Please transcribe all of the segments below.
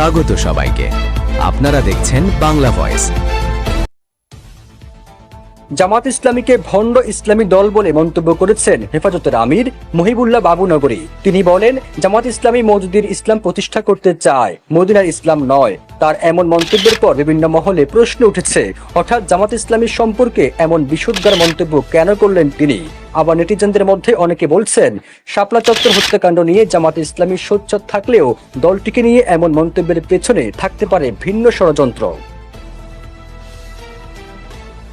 স্বাগত সবাইকে। আপনারা দেখছেন বাংলা ভয়েস। জামাত ইসলামীকে ভণ্ড ইসলামী দল বলে মন্তব্য করেছেন হেফাজতের আমির মহিবুল্লাহ বাবুনগরী। তিনি বলেন, জামাত ইসলামী মৌজুদির ইসলাম প্রতিষ্ঠা করতে চায়, মদিনার ইসলাম নয়। তার এমন মন্তব্যের পর বিভিন্ন মহলে প্রশ্ন উঠেছে হঠাৎ জামাত ইসলামী সম্পর্কে এমন বিশুদ্ধার মন্তব্য কেন করলেন তিনি? আবার নেটিজেনদের মধ্যে অনেকে বলছেন, শাপলা চত্বর হত্যাকাণ্ড নিয়ে জামাত ইসলামী সোচ্চার থাকলেও দলটিকে নিয়ে এমন মন্তব্যের পেছনে থাকতে পারে ভিন্ন ষড়যন্ত্র।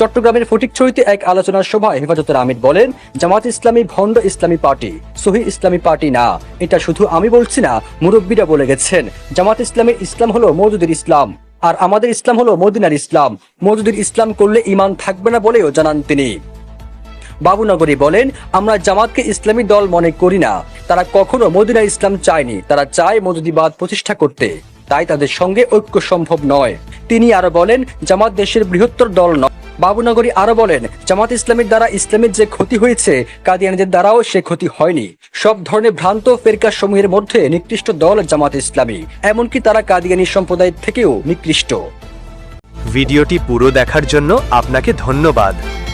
চট্টগ্রামের ফটিকছড়িতে এক আলোচনা সভায় হেফাজতের আমির বলেন, জামাত ইসলামী ভণ্ড ইসলামী পার্টি, সহি ইসলামী পার্টি না। এটা শুধু আমি বলছি না, মুরব্বীরা বলে গেছেন, জামাত ইসলামের ইসলাম হলো মৌজুদের ইসলাম, আর আমাদের ইসলাম হলো মদিনার ইসলাম। মৌজুদের ইসলাম করলে ইমান থাকবে না বলেও জানান তিনি। বাবুনগরী বলেন, আমরা জামাতকে ইসলামী দল মনে করি না। তারা কখনো মদিনা ইসলাম চায়নি। তারা চায় মজুদিবাদ প্রতিষ্ঠা করতে। তাই তাদের সঙ্গে ঐক্য সম্ভব নয়। তিনি আরও বলেন, জামাত দেশের বৃহত্তর দল নয়। বাবুনগরী আরও বলেন, জামাত ইসলামের দ্বারা ইসলামের যে ক্ষতি হয়েছে, কাদিয়ানিদের দ্বারাও সে ক্ষতি হয়নি। সব ধরনের ভ্রান্ত ফেরকা সমূহের মধ্যে নিকৃষ্ট দল জামাত ইসলামী। এমনকি তারা কাদিয়ানি সম্প্রদায়ের থেকেও নিকৃষ্ট। ভিডিওটি পুরো দেখার জন্য আপনাকে ধন্যবাদ।